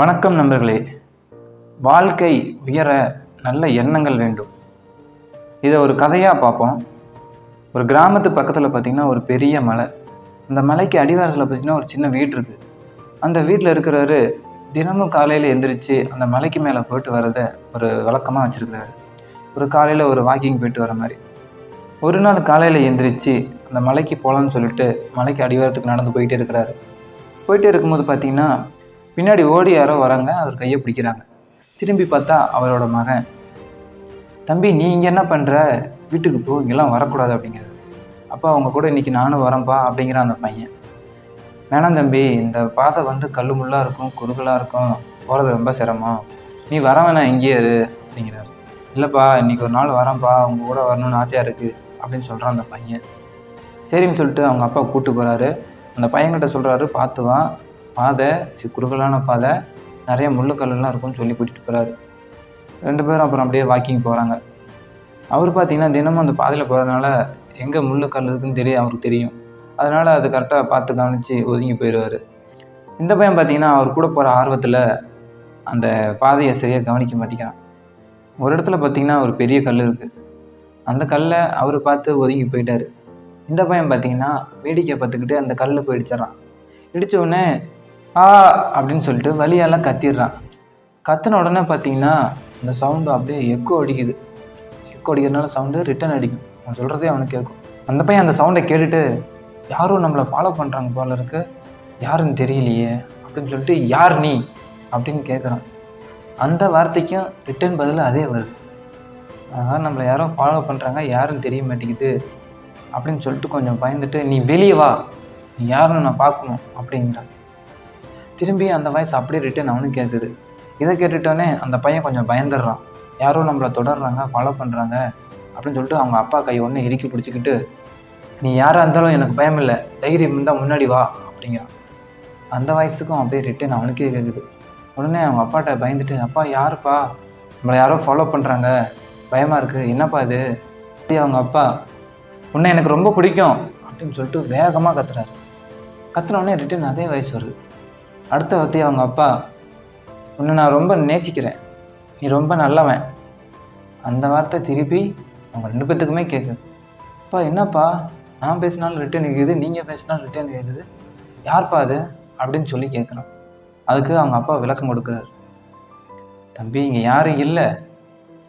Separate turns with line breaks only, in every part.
வணக்கம் நண்பர்களே. வாழ்க்கை உயர நல்ல எண்ணங்கள் வேண்டும். இதை ஒரு கதையாக பார்ப்போம். ஒரு கிராமத்து பக்கத்தில் பார்த்திங்கன்னா ஒரு பெரிய மலை. அந்த மலைக்கு அடிவாரத்தில் பார்த்திங்கன்னா ஒரு சின்ன வீடு இருக்குது அந்த வீட்டில் இருக்கிறவர் தினமும் காலையில் எந்திரிச்சு அந்த மலைக்கு மேலே போயிட்டு வர்றதை ஒரு வழக்கமாக வச்சுருக்கிறாரு. ஒரு காலையில் ஒரு வாக்கிங் போயிட்டு வர மாதிரி. ஒரு நாள் காலையில் எந்திரிச்சு அந்த மலைக்கு போகலான்னு சொல்லிட்டு மலைக்கு அடிவாரத்துக்கு நடந்து போயிட்டே இருக்கிறாரு. போயிட்டே இருக்கும்போது பார்த்திங்கன்னா பின்னாடி ஓடி யாரோ வராங்க அவர் கையை பிடிக்கிறாங்க. திரும்பி பார்த்தா அவரோட மகன். தம்பி நீ இங்கே என்ன பண்ணுற வீட்டுக்கு போ இங்கெல்லாம் வரக்கூடாது அப்படிங்கிறது அப்பா அவங்க கூட இன்றைக்கி நானும் வரேன்ப்பா அப்படிங்கிறான் அந்த பையன். வேணாம் தம்பி இந்த பாதை வந்து கல் முள்ளாக இருக்கும் குறுகலாக இருக்கும் போகிறது ரொம்ப சிரமம். நீ வர வேணாம் இங்கேயே இரு அப்படிங்கிறாரு. இல்லைப்பா இன்னைக்கு ஒரு நாள் வரேன்ப்பா அவங்க கூட வரணும்னு ஆசையாக இருக்குது அப்படின்னு சொல்கிறான் அந்த பையன். சரின்னு சொல்லிட்டு அவங்க அப்பா கூப்பிட்டு போகிறாரு அந்த பையன்கிட்ட சொல்கிறாரு பார்த்து வா பாதை சி குறுகலான பாதை நிறைய முள்ளுக்கல்லாம் இருக்கும்னு சொல்லி கூட்டிகிட்டு போகிறாரு ரெண்டு பேரும் அப்புறம் அப்படியே வாக்கிங் போகிறாங்க அவர் பார்த்தீங்கன்னா தினமும் அந்த பாதையில் போகிறதுனால எங்கே முள்ளுக்கல் இருக்குன்னு தெரியும் அவருக்கு தெரியும். அதனால் அது கரெக்டாக பார்த்து கவனித்து ஒதுங்கி போயிடுவார். இந்த பையன் பார்த்தீங்கன்னா அவர் கூட போகிற ஆர்வத்தில் அந்த பாதையை சரியாக கவனிக்க மாட்டேங்கிறான். ஒரு இடத்துல பார்த்தீங்கன்னா ஒரு பெரிய கல் இருக்குது அந்த கல்லை அவர் பார்த்து ஒதுங்கி போயிட்டார். இந்த பையன் பார்த்தீங்கன்னா வேடிக்கை பார்த்துக்கிட்டு அந்த கல்லில் போய் இடிச்சிட்றான். இடித்த உடனே ஆ அப்படின்னு சொல்லிட்டு வழியெல்லாம் கத்திடுறான். கத்தின உடனே பார்த்தீங்கன்னா அந்த சவுண்டு அப்படியே எக்கோ அடிக்குது. எக்கோ அடிக்கிறதுனால சவுண்டு ரிட்டன் அடிக்கும். அவன் சொல்கிறதே அவனுக்கு கேட்கும். அந்த பையன் அந்த சவுண்டை கேட்டுட்டு யாரும் நம்மளை ஃபாலோ பண்ணுறாங்க போல இருக்கு. யாருன்னு தெரியலையே. அப்படின்னு சொல்லிட்டு யார் நீ? அப்படின்னு கேட்குறான் அந்த வார்த்தைக்கும் ரிட்டன் பதில் அதே வருது. அதனால் நம்மளை யாரோ ஃபாலோ பண்ணுறாங்க யாருன்னு தெரிய மாட்டேங்குது. அப்படின்னு சொல்லிட்டு கொஞ்சம் பயந்துட்டு நீ வெளியே வா. நீ யாருன்னு நான் பார்க்கணும். அப்படிங்கிறான். திரும்பி அந்த வாய்ஸ் அப்படியே ரிட்டர்ன் அவனுக்கு கேட்குது இதை கேட்டுட்டோன்னே அந்த பையன் கொஞ்சம் பயந்துடுறான். யாரோ நம்மளை தொடர்றாங்க ஃபாலோ பண்ணுறாங்க அப்படின்னு சொல்லிட்டு அவங்க அப்பா கை ஒன்று இறுக்கி பிடிச்சிக்கிட்டு நீ யாராக இருந்தாலும் எனக்கு பயம் இல்லை. தைரியம் இருந்தால் முன்னாடி வா அப்படிங்கிறான். அந்த வயசுக்கும் அப்படியே ரிட்டர்ன் அவனுக்கே கேட்குது உடனே அவங்க அப்பாட்ட பயந்துட்டு அப்பா யாருப்பா? நம்மளை யாரோ ஃபாலோ பண்ணுறாங்க பயமாக இருக்குது என்னப்பா இது? அவங்க அப்பா உன்னை எனக்கு ரொம்ப பிடிக்கும் அப்படின்னு சொல்லிட்டு வேகமாக கத்துறாரு. கத்துனோடனே ரிட்டர்ன் ரிட்டன் அதே வயசு வருது. அடுத்த வார்த்தையை அவங்க அப்பா உன்னை நான் ரொம்ப நேசிக்கிறேன். நீ ரொம்ப நல்லவன். அந்த வார்த்தை திருப்பி அவங்க ரெண்டு பேர்த்துக்குமே கேட்குது அப்பா என்னப்பா? நான் பேசினாலும் ரிட்டர்ன் கேட்குது நீங்கள் பேசினாலும் ரிட்டன் கேட்குது யார்ப்பா அது? அப்படின்னு சொல்லி கேட்குறான். அதுக்கு அவங்க அப்பா விளக்கம் கொடுக்குறாரு. தம்பி இங்கே யாரும் இல்லை.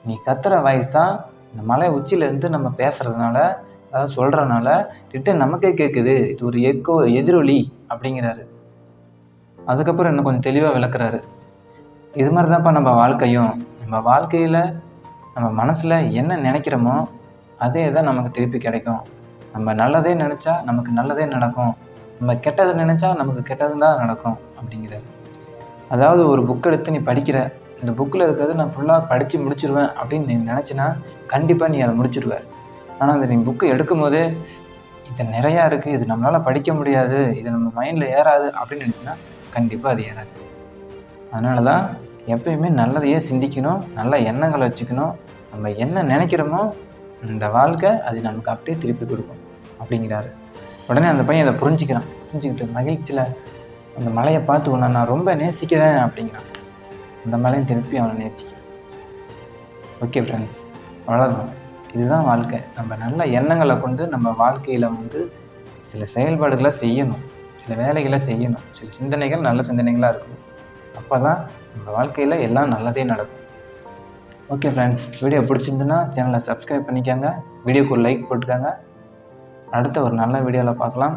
நீ கத்துற வாய்ஸ் தான் இந்த மலை உச்சியிலேருந்து நம்ம பேசுகிறதுனால அதாவது சொல்கிறனால ரிட்டன் நமக்கே கேட்குது இது ஒரு எக்கோ எதிரொலி அப்படிங்கிறாரு. அதுக்கப்புறம் இன்னும் கொஞ்சம் தெளிவாக விளக்குறாரு. இது மாதிரி தான்ப்பா நம்ம வாழ்க்கையும். நம்ம வாழ்க்கையில் நம்ம மனசில் என்ன நினைக்கிறோமோ அதே தான் நமக்கு திருப்பி கிடைக்கும். நம்ம நல்லதே நினச்சா நமக்கு நல்லதே நடக்கும். நம்ம கெட்டதை நினச்சா நமக்கு கெட்டது தான் நடக்கும் அப்படிங்கிறாரு. அதாவது ஒரு புக் எடுத்து நீ படிக்கிற இந்த புக்கில் இருக்கிறது நான் ஃபுல்லாக படித்து முடிச்சிருவேன் அப்படின்னு நீ நினச்சினா கண்டிப்பாக நீ அதை முடிச்சிருவ ஆனால் அந்த நீ புக்கு எடுக்கும் போதே இது நிறையா இருக்குது இது நம்மளால் படிக்க முடியாது இது நம்ம மைண்டில் ஏறாது அப்படின்னு நினச்சினா கண்டிப்பாக அது ஏறாது அதனால தான் எப்பயுமே நல்லதையே சிந்திக்கணும் நல்ல எண்ணங்களை வச்சுக்கணும். நம்ம என்ன நினைக்கிறோமோ இந்த வாழ்க்கை அது நமக்கு அப்படியே திருப்பி கொடுக்கும் அப்படிங்கிறாரு. உடனே அந்த பையன் அதை புரிஞ்சுக்கிறான். புரிஞ்சுக்கிட்டு மகிழ்ச்சியில் அந்த மலையை பார்த்து உன்னை நான் ரொம்ப நேசிக்கிறேன் அப்படிங்கிறான். அந்த மலையும் திருப்பி அவனை நேசிக்கிறான் ஓகே ஃப்ரெண்ட்ஸ் அவ்வளோதான் இதுதான் வாழ்க்கை. நம்ம நல்ல எண்ணங்களை கொண்டு நம்ம வாழ்க்கையில் வந்து சில செயல்பாடுகளை செய்யணும். சில வேலைகளை செய்யணும். சில சிந்தனைகள் நல்ல சிந்தனைகளாக இருக்கணும் அப்போ தான் நம்ம வாழ்க்கையில் எல்லாம் நல்லதே நடக்கும். ஓகே ஃப்ரெண்ட்ஸ் வீடியோ பிடிச்சிருந்துன்னா சேனலை சப்ஸ்கிரைப் பண்ணிக்கோங்க. வீடியோக்கு ஒரு லைக் போட்டுக்கோங்க. அடுத்த ஒரு நல்ல வீடியோவில் பார்க்கலாம்.